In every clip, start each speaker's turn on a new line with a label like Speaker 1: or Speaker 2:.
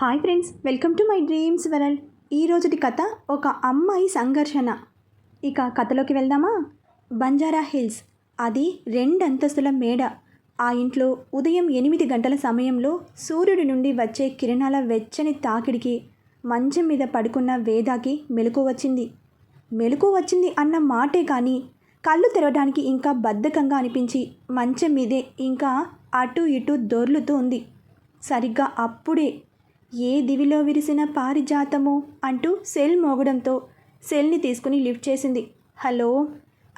Speaker 1: Hi friends welcome to my dreams world. ఈ రోజుటి కథ ఒక అమ్మాయి సంఘర్షణ. ఇక కథలోకి వెళ్దామా? బంజారా హిల్స్ అది రెండు అంతస్తుల మేడ. ఆ ఇంట్లో ఉదయం ఎనిమిది గంటల సమయంలో సూర్యుడి నుండి వచ్చే కిరణాల వెచ్చని తాకిడికి మంచం మీద పడుకున్న వేదాకి మెలకు వచ్చింది. మెలకు వచ్చింది అన్న మాటే కానీ కళ్ళు తెరవడానికి ఇంకా బద్ధకంగా అనిపించి మంచం మీదే ఇంకా అటు ఇటు దొర్లుతూ ఉంది. సరిగ్గా అప్పుడే ఏ దివిలో విరిసిన పారిజాతము? అంటూ సెల్ మోగడంతో సెల్ని తీసుకుని లిఫ్ట్ చేసింది. హలో?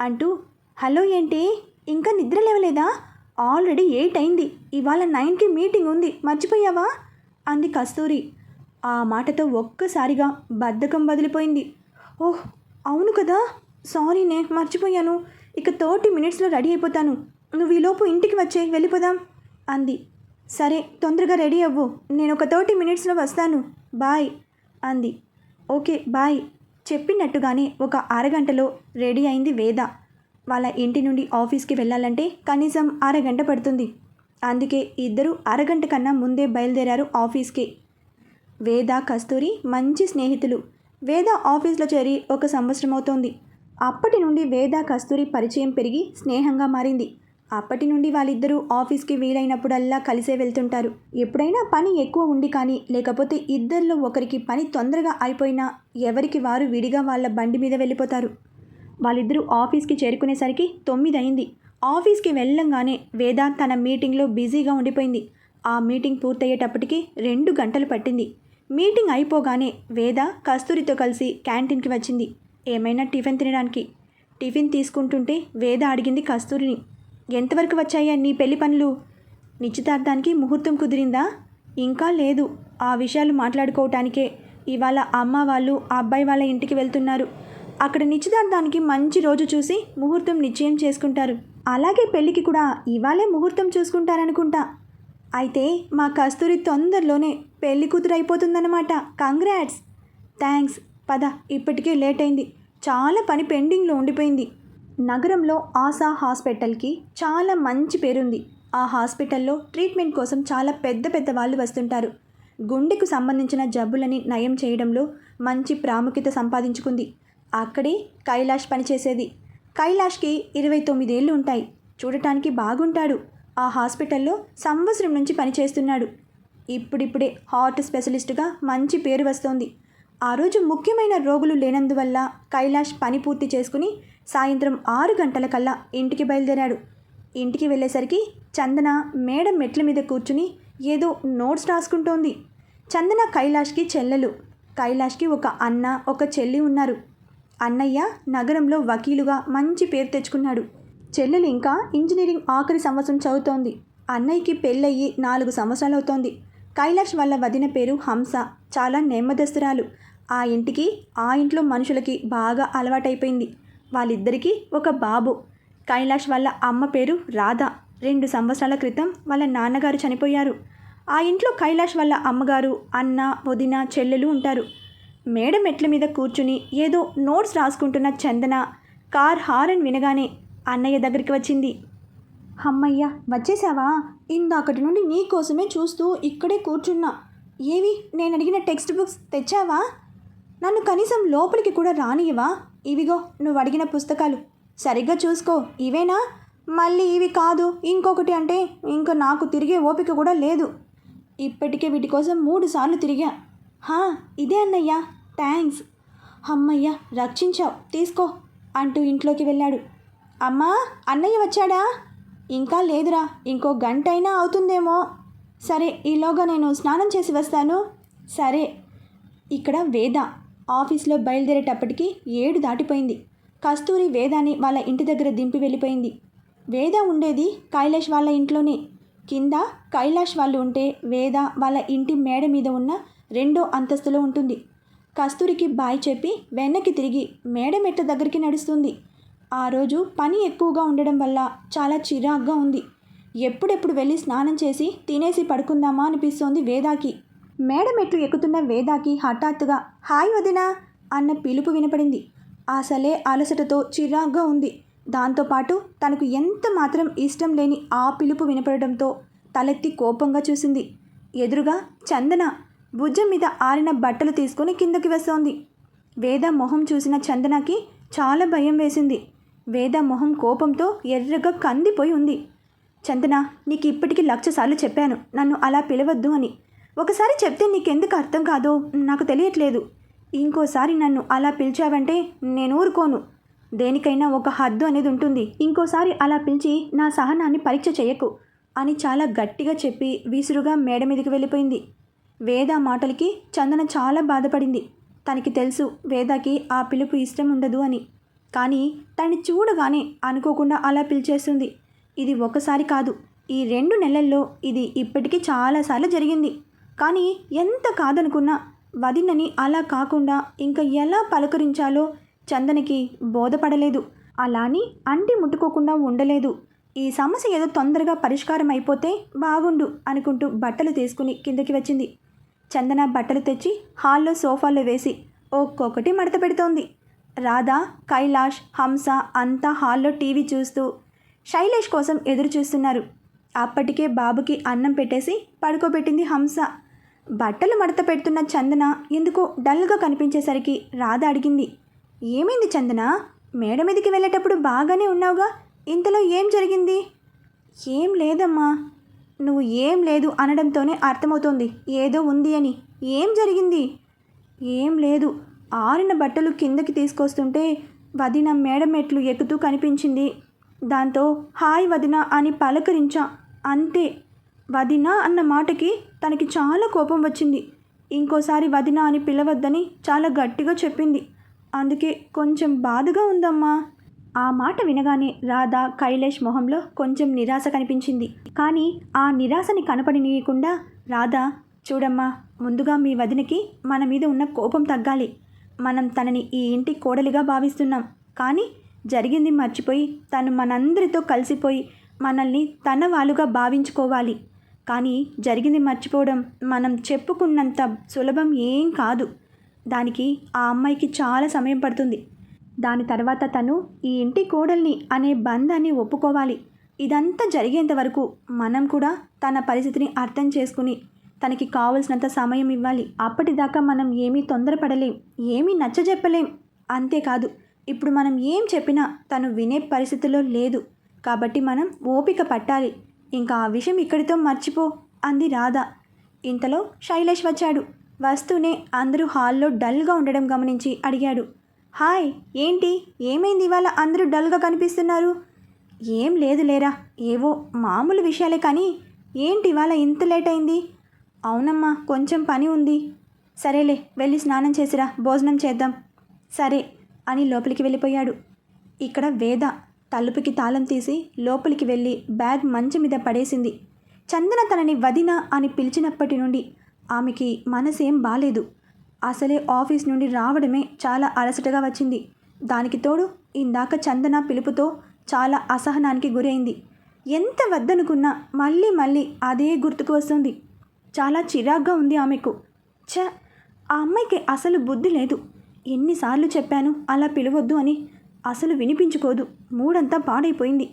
Speaker 1: అంటూ హలో ఏంటి? ఇంకా నిద్ర లేవలేదా? ఆల్రెడీ ఎయిట్ అయింది. ఇవాళ నైన్కి మీటింగ్ ఉంది. మర్చిపోయావా? అంది కస్తూరి. ఆ మాటతో ఒక్కసారిగా బద్ధకం వదిలిపోయింది ఓహ్ అవును కదా? సారీనే మర్చిపోయాను. ఇక థర్టీ మినిట్స్లో రెడీ అయిపోతాను. నువ్వు ఈలోపు ఇంటికి వచ్చే వెళ్ళిపోదాం అంది. సరే తొందరగా రెడీ అవ్వు. నేను ఒక థర్టీ మినిట్స్లో వస్తాను. బాయ్ అంది. Okay bye. చెప్పినట్టుగానే ఒక అరగంటలో రెడీ అయింది వేద. వాళ్ళ ఇంటి నుండి ఆఫీస్కి వెళ్ళాలంటే కనీసం అరగంట పడుతుంది. అందుకే ఇద్దరు అరగంట కన్నా ముందే బయలుదేరారు ఆఫీస్కి. వేద కస్తూరి మంచి స్నేహితులు. వేద ఆఫీస్లో చేరి ఒక సంవత్సరం అవుతోంది. అప్పటి నుండి వేద కస్తూరి పరిచయం పెరిగి స్నేహంగా మారింది. అప్పటి నుండి వాళ్ళిద్దరూ ఆఫీస్కి వీలైనప్పుడల్లా కలిసే వెళ్తుంటారు. ఎప్పుడైనా పని ఎక్కువ ఉండి కానీ లేకపోతే ఇద్దరిలో ఒకరికి పని తొందరగా అయిపోయినా ఎవరికి వారు విడిగా వాళ్ళ బండి మీద వెళ్ళిపోతారు. వాళ్ళిద్దరూ ఆఫీస్కి చేరుకునేసరికి తొమ్మిది అయింది ఆఫీస్కి వెళ్ళంగానే వేద తన మీటింగ్లో బిజీగా ఉండిపోయింది. ఆ మీటింగ్ పూర్తయ్యేటప్పటికి రెండు గంటలు పట్టింది. మీటింగ్ అయిపోగానే వేద కస్తూరితో కలిసి క్యాంటీన్కి వచ్చింది. ఏమైనా టిఫిన్ తినడానికి? టిఫిన్ తీసుకుంటుంటే వేద అడిగింది కస్తూరిని. ఎంతవరకు వచ్చాయా నీ పెళ్ళి పనులు? నిశ్చితార్థానికి ముహూర్తం కుదిరిందా? ఇంకా లేదు. ఆ విషయాలు మాట్లాడుకోవటానికే. ఇవాళ అమ్మ వాళ్ళు ఆ అబ్బాయి వాళ్ళ ఇంటికి వెళ్తున్నారు. అక్కడ నిశ్చితార్థానికి మంచి రోజు చూసి ముహూర్తం నిశ్చయం చేసుకుంటారు. అలాగే పెళ్ళికి కూడా ఇవాళే ముహూర్తం చూసుకుంటారనుకుంటా. అయితే మా కస్తూరి తొందరలోనే పెళ్ళి కూతురు అయిపోతుందన్నమాట కంగ్రాట్స్. థ్యాంక్స్ పద ఇప్పటికే లేట్ అయింది. చాలా పని పెండింగ్లో ఉండిపోయింది. నగరంలో ఆశా హాస్పిటల్కి చాలా మంచి పేరుంది. ఆ హాస్పిటల్లో ట్రీట్మెంట్ కోసం చాలా పెద్ద పెద్ద వాళ్ళు వస్తుంటారు. గుండెకు సంబంధించిన జబ్బులని నయం చేయడంలో మంచి ప్రాముఖ్యత సంపాదించుకుంది. అక్కడే కైలాష్ పనిచేసేది. కైలాష్కి ఇరవై తొమ్మిదేళ్ళు ఉంటాయి. చూడటానికి బాగుంటాడు. ఆ హాస్పిటల్లో సంవత్సరం నుంచి పనిచేస్తున్నాడు. ఇప్పుడిప్పుడే హార్ట్ స్పెషలిస్ట్గా మంచి పేరు వస్తోంది. ఆ రోజు ముఖ్యమైన రోగులు లేనందువల్ల కైలాష్ పని పూర్తి చేసుకుని సాయంత్రం ఆరు గంటల కల్లా ఇంటికి బయలుదేరాడు. ఇంటికి వెళ్ళేసరికి చందన మేడం మెట్ల మీద కూర్చుని ఏదో నోట్స్ రాసుకుంటోంది. చందన కైలాష్కి చెల్లెలు. కైలాష్కి ఒక అన్న ఒక చెల్లి ఉన్నారు. అన్నయ్య నగరంలో వకీలుగా మంచి పేరు తెచ్చుకున్నాడు. చెల్లెలు ఇంకా ఇంజనీరింగ్ ఆఖరి సంవత్సరం చదువుతోంది. అన్నయ్యకి పెళ్ళయ్యి నాలుగు సంవత్సరాలు అవుతోంది కైలాష్ వాళ్ళ వదిన పేరు హంస. చాలా నెమ్మదస్తురాలు ఆ ఇంటికి ఆ ఇంట్లో మనుషులకి బాగా అలవాటైపోయింది. వాళ్ళిద్దరికీ ఒక బాబు. కైలాష్ వాళ్ళ అమ్మ పేరు రాధ. రెండు సంవత్సరాల క్రితం వాళ్ళ నాన్నగారు చనిపోయారు. ఆ ఇంట్లో కైలాష్ వాళ్ళ అమ్మగారు అన్న వదిన చెల్లెలు ఉంటారు. మేడ మెట్ల మీద కూర్చుని ఏదో నోట్స్ రాసుకుంటున్న చందన. కార్ హారన్ వినగానే అన్నయ్య దగ్గరికి వచ్చింది. అమ్మయ్య వచ్చేసావా? ఇందాకటి నుండి నీ కోసమే చూస్తూ ఇక్కడే కూర్చున్నా. ఏవి నేను అడిగిన టెక్స్ట్ బుక్స్ తెచ్చావా? నన్ను కనీసం లోపలికి కూడా రానియవా ఇవిగో నువ్వు అడిగిన పుస్తకాలు. సరిగ్గా చూసుకో ఇవేనా? మళ్ళీ ఇవి కాదు ఇంకొకటి అంటే ఇంకా నాకు తిరిగే ఓపిక కూడా లేదు. ఇప్పటికే వీటి కోసం మూడు సార్లు తిరిగా. హా ఇదే అన్నయ్య థ్యాంక్స్ అమ్మయ్య రక్షించావు తీసుకో అంటూ ఇంట్లోకి వెళ్ళాడు. అమ్మా అన్నయ్య వచ్చాడా? ఇంకా లేదురా ఇంకో గంట అయినా అవుతుందేమో. సరే ఈలోగా నేను స్నానం చేసి వస్తాను. సరే. ఇక్కడ వేద ఆఫీస్లో బయలుదేరేటప్పటికి ఏడు దాటిపోయింది. కస్తూరి వేదాని వాళ్ళ ఇంటి దగ్గర దింపి వెళ్ళిపోయింది. వేద ఉండేది కైలాష్ వాళ్ళ ఇంట్లోనే. కింద కైలాష్ వాళ్ళు ఉంటే వేద వాళ్ళ ఇంటి మేడ మీద ఉన్న రెండో అంతస్తులో ఉంటుంది. కస్తూరికి బాయ్ చెప్పి వెనక్కి తిరిగి మేడ మెట్ల దగ్గరికి నడుస్తుంది. ఆ రోజు పని ఎక్కువగా ఉండడం వల్ల చాలా చిరాగ్గా ఉంది. ఎప్పుడెప్పుడు వెళ్ళి స్నానం చేసి తినేసి పడుకుందామా అనిపిస్తోంది వేదాకి. మేడ మెట్లు ఎక్కుతున్న వేదాకి హఠాత్తుగా హాయ్ వదినా అన్న పిలుపు వినపడింది. అసలే అలసటతో చిరాగ్గా ఉంది. దాంతోపాటు తనకు ఎంత మాత్రం ఇష్టం లేని ఆ పిలుపు వినపడడంతో తలెత్తి కోపంగా చూసింది. ఎదురుగా చందన భుజం మీద ఆరిన బట్టలు తీసుకొని కిందకి వస్తోంది. వేద మొహం చూసిన చందనకి చాలా భయం వేసింది. వేద మొహం కోపంతో ఎర్రగా కందిపోయి ఉంది. చందన నీకు ఇప్పటికీ లక్ష సార్లు చెప్పాను. నన్ను అలా పిలవద్దు అని. ఒకసారి చెప్తే నీకెందుకు అర్థం కాదో నాకు తెలియట్లేదు. ఇంకోసారి నన్ను అలా పిలిచావంటే నేను ఊరుకోను. దేనికైనా ఒక హద్దు అనేది ఉంటుంది. ఇంకోసారి అలా పిలిచి నా సహనాన్ని పరీక్ష చేయకు అని చాలా గట్టిగా చెప్పి విసురుగా మేడ మీదకి వెళ్ళిపోయింది. వేద మాటలకి చందన చాలా బాధపడింది. తనకి తెలుసు వేదకి ఆ పిలుపు ఇష్టం ఉండదు అని. కానీ తను చూడగానే అనుకోకుండా అలా పిలిచేస్తుంది. ఇది ఒకసారి కాదు. ఈ రెండు నెలల్లో ఇది ఇప్పటికీ చాలాసార్లు జరిగింది. కానీ ఎంత కాదనుకున్నా వదినని అలా కాకుండా ఇంకా ఎలా పలకరించాలో చందనకి బోధపడలేదు. అలాని అంటి ముట్టుకోకుండా ఉండలేదు. ఈ సమస్య ఏదో తొందరగా పరిష్కారం అయిపోతే బాగుండు అనుకుంటూ బట్టలు తీసుకుని కిందకి వచ్చింది. చందన బట్టలు తెచ్చి హాల్లో సోఫాలో వేసి ఒక్కొక్కటి మడత పెడుతోంది. రాధా కైలాష్ హంస అంతా హాల్లో టీవీ చూస్తూ శైలేష్ కోసం ఎదురు చూస్తున్నారు అప్పటికే బాబుకి అన్నం పెట్టేసి పడుకోబెట్టింది హంస. బట్టలు మడత పెడుతున్న చందన ఎందుకో డల్గా కనిపించేసరికి రాధ అడిగింది ఏమైంది చందన? మేడ మీదకి వెళ్ళేటప్పుడు బాగానే ఉన్నావుగా? ఇంతలో ఏం జరిగింది? ఏం లేదమ్మా నువ్వు ఏం లేదు అనడంతోనే అర్థమవుతోంది ఏదో ఉంది అని. ఏం జరిగింది? ఏం లేదు ఆరిన బట్టలు కిందకి తీసుకొస్తుంటే వదిన మేడ మెట్లు ఎక్కుతూ కనిపించింది. దాంతో హాయ్ వదిన అని పలకరించా అంతే. వదిన అన్న మాటకి తనకి చాలా కోపం వచ్చింది. ఇంకోసారి వదిన అని పిలవద్దని చాలా గట్టిగా చెప్పింది. అందుకే కొంచెం బాధగా ఉందమ్మా. ఆ మాట వినగానే రాధా కైలేష్ మొహంలో కొంచెం నిరాశ కనిపించింది. కానీ ఆ నిరాశని కనపడినీయకుండా రాధా చూడమ్మా ముందుగా మీ వదినకి మన మీద ఉన్న కోపం తగ్గాలి. మనం తనని ఈ ఇంటి కోడలిగా భావిస్తున్నాం. కానీ జరిగింది మర్చిపోయి తను మనందరితో కలిసిపోయి మనల్ని తన వాళ్ళుగా భావించుకోవాలి. కానీ జరిగింది మర్చిపోవడం మనం చెప్పుకున్నంత సులభం ఏం కాదు. దానికి ఆ అమ్మాయికి చాలా సమయం పడుతుంది. దాని తర్వాత తను ఈ ఇంటి కోడల్ని అనే బంధాన్ని ఒప్పుకోవాలి. ఇదంతా జరిగేంత వరకు మనం కూడా తన పరిస్థితిని అర్థం చేసుకుని తనకి కావలసినంత సమయం ఇవ్వాలి. అప్పటిదాకా మనం ఏమీ తొందరపడలేం ఏమీ నచ్చజెప్పలేం. అంతేకాదు ఇప్పుడు మనం ఏం చెప్పినా తను వినే పరిస్థితిలో లేదు. కాబట్టి మనం ఓపిక పట్టాలి. ఇంకా ఆ విషయం ఇక్కడితో మర్చిపో అంది రాధ. ఇంతలో శైలేష్ వచ్చాడు. వస్తూనే అందరూ హాల్లో డల్గా ఉండడం గమనించి అడిగాడు. హాయ్ ఏంటి? ఏమైంది ఇవాళ అందరూ డల్గా కనిపిస్తున్నారు? ఏం లేదు లేరా ఏవో మామూలు విషయాలే కానీ ఏంటి ఇవాళ ఇంత లేట్ అయింది? అవునమ్మా కొంచెం పని ఉంది. సరేలే వెళ్ళి స్నానం చేసిరా భోజనం చేద్దాం. సరే అని లోపలికి వెళ్ళిపోయాడు. ఇక్కడ వేద తలుపుకి తాళం తీసి లోపలికి వెళ్ళి బ్యాగ్ మంచం మీద పడేసింది. చందన తనని వదిన అని పిలిచినప్పటి నుండి ఆమెకి మనసేం బాలేదు. అసలే ఆఫీస్ నుండి రావడమే చాలా అలసటగా వచ్చింది. దానికి తోడు ఇందాక చందన పిలుపుతో చాలా అసహనానికి గురైంది. ఎంత వద్దనుకున్నా మళ్ళీ మళ్ళీ అదే గుర్తుకు వస్తుంది. చాలా చిరాగ్గా ఉంది ఆమెకు. ఛ ఆ అమ్మాయికి అసలు బుద్ధి లేదు. ఎన్నిసార్లు చెప్పాను అలా పిలవద్దు అని. అసలు వినిపించుకోదు. మూడంతా పాడైపోయింది.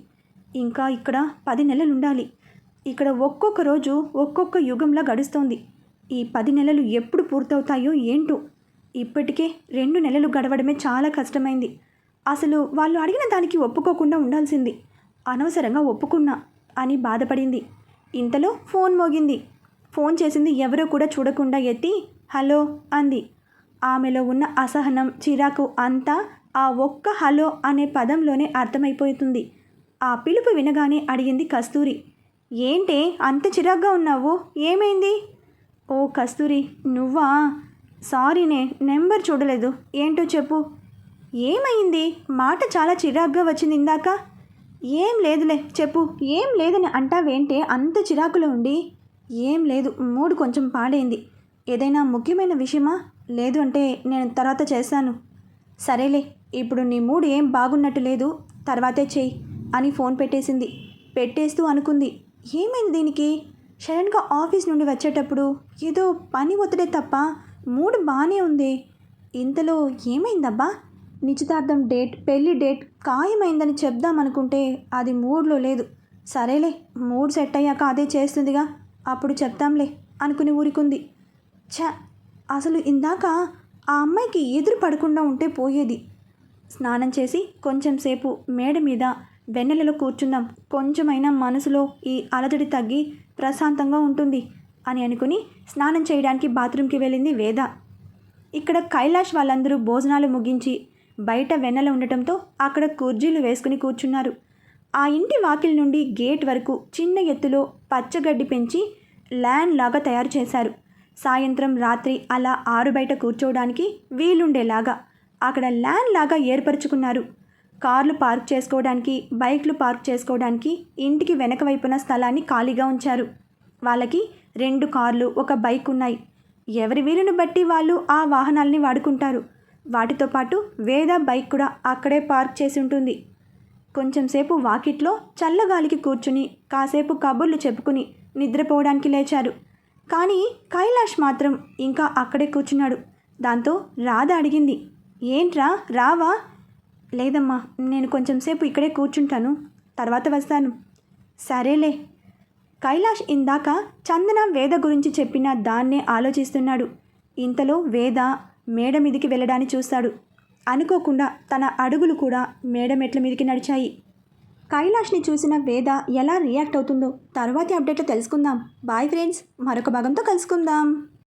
Speaker 1: ఇంకా ఇక్కడ పది నెలలు ఉండాలి ఇక్కడ ఒక్కొక్క రోజు ఒక్కొక్క యుగంలా గడుస్తోంది. ఈ పది నెలలు ఎప్పుడు పూర్తవుతాయో ఏంటో? ఇప్పటికే రెండు నెలలు గడవడమే చాలా కష్టమైంది. అసలు వాళ్ళు అడిగిన దానికి ఒప్పుకోకుండా ఉండాల్సింది. అనవసరంగా ఒప్పుకున్నా అని బాధపడింది. ఇంతలో ఫోన్ మోగింది. ఫోన్ చేసింది ఎవరో కూడా చూడకుండా ఎత్తి హలో అంది. ఆమెలో ఉన్న అసహనం చిరాకు అంతా ఆ ఒక్క హలో అనే పదంలోనే అర్థమైపోతుంది. ఆ పిలుపు వినగానే అడిగింది కస్తూరి. ఏంటే అంత చిరాగ్గా ఉన్నావు? ఏమైంది? ఓ కస్తూరి నువ్వా? సారీనే నెంబర్ చూడలేదు. ఏంటో చెప్పు. ఏమైంది? మాట చాలా చిరాగ్గా వచ్చింది ఇందాక. ఏం లేదులే చెప్పు. ఏం లేదని అంటావేంటే అంత చిరాకులో ఉండి ఏం లేదు మూడు కొంచెం పాడైంది. ఏదైనా ముఖ్యమైన విషయమా? లేదు అంటే నేను తర్వాత చేస్తాను. సరేలే ఇప్పుడు నీ మూడు ఏం బాగున్నట్టు లేదు తర్వాతే చెయ్యి అని ఫోన్ పెట్టేసింది. పెట్టేస్తూ అనుకుంది. ఏమైంది దీనికి? సడన్గా ఆఫీస్ నుండి వచ్చేటప్పుడు ఏదో పని ఒత్తిడే తప్ప మూడు బాగానే ఉంది. ఇంతలో ఏమైందబ్బా? నిశ్చితార్థం డేట్ పెళ్ళి డేట్ ఖాయమైందని చెప్దామనుకుంటే అది మూడ్లో లేదు. సరేలే మూడ్ సెట్ అయ్యాక అదే చేస్తుందిగా. అప్పుడు చెప్తాంలే అనుకుని ఊరికుంది. ఛ! అసలు ఇందాక ఆ అమ్మాయికి ఎదురు పడకుండా ఉంటే పోయేది. స్నానం చేసి కొంచెం సేపు మేడ మీద వెన్నెలలో కూర్చుందాం. కొంచెమైనా మనసులో ఈ అలజడి తగ్గి ప్రశాంతంగా ఉంటుంది అని అనుకుని స్నానం చేయడానికి బాత్రూమ్కి వెళ్ళింది వేద. ఇక్కడ కైలాష్ వాళ్ళందరూ భోజనాలు ముగించి బయట వెన్నెల ఉండటంతో అక్కడ కుర్జీలు వేసుకుని కూర్చున్నారు. ఆ ఇంటి వాకిలి నుండి గేట్ వరకు చిన్న ఎత్తులో పచ్చగడ్డి పెంచి ల్యాండ్ లాగా తయారు చేశారు. సాయంత్రం రాత్రి అలా ఆరు బయట కూర్చోవడానికి వీలుండేలాగా అక్కడ ల్యాండ్ లాగా ఏర్పరచుకున్నారు. కార్లు పార్క్ చేసుకోవడానికి బైక్లు పార్క్ చేసుకోవడానికి ఇంటికి వెనక వైపున స్థలాన్ని ఖాళీగా ఉంచారు. వాళ్ళకి రెండు కార్లు ఒక బైక్ ఉన్నాయి. ఎవరి వీలుని బట్టి వాళ్ళు ఆ వాహనాల్ని వాడుకుంటారు. వాటితో పాటు వేద బైక్ కూడా అక్కడే పార్క్ చేసి ఉంటుంది. కొంచెంసేపు వాకిట్లో చల్లగాలికి కూర్చుని కాసేపు కబుర్లు చెప్పుకుని నిద్రపోవడానికి లేచారు. కానీ కైలాష్ మాత్రం ఇంకా అక్కడే కూర్చున్నాడు. దాంతో రాధ అడిగింది ఏంట్రా రావా? లేదమ్మా నేను కొంచెం సేపు ఇక్కడే కూర్చుంటాను తర్వాత వస్తాను. సరేలే. కైలాష్ ఇందాక చందన వేద గురించి చెప్పిన దాన్నే ఆలోచిస్తున్నాడు. ఇంతలో వేద మేడ మీదికి వెళ్ళడాన్ని చూస్తాడు. అనుకోకుండా తన అడుగులు కూడా మేడ మెట్ల మీదకి నడిచాయి. కైలాష్ని చూసిన వేద ఎలా రియాక్ట్ అవుతుందో తర్వాతి అప్డేట్లో తెలుసుకుందాం. బాయ్ ఫ్రెండ్స్ మరొక భాగంతో కలుసుకుందాం.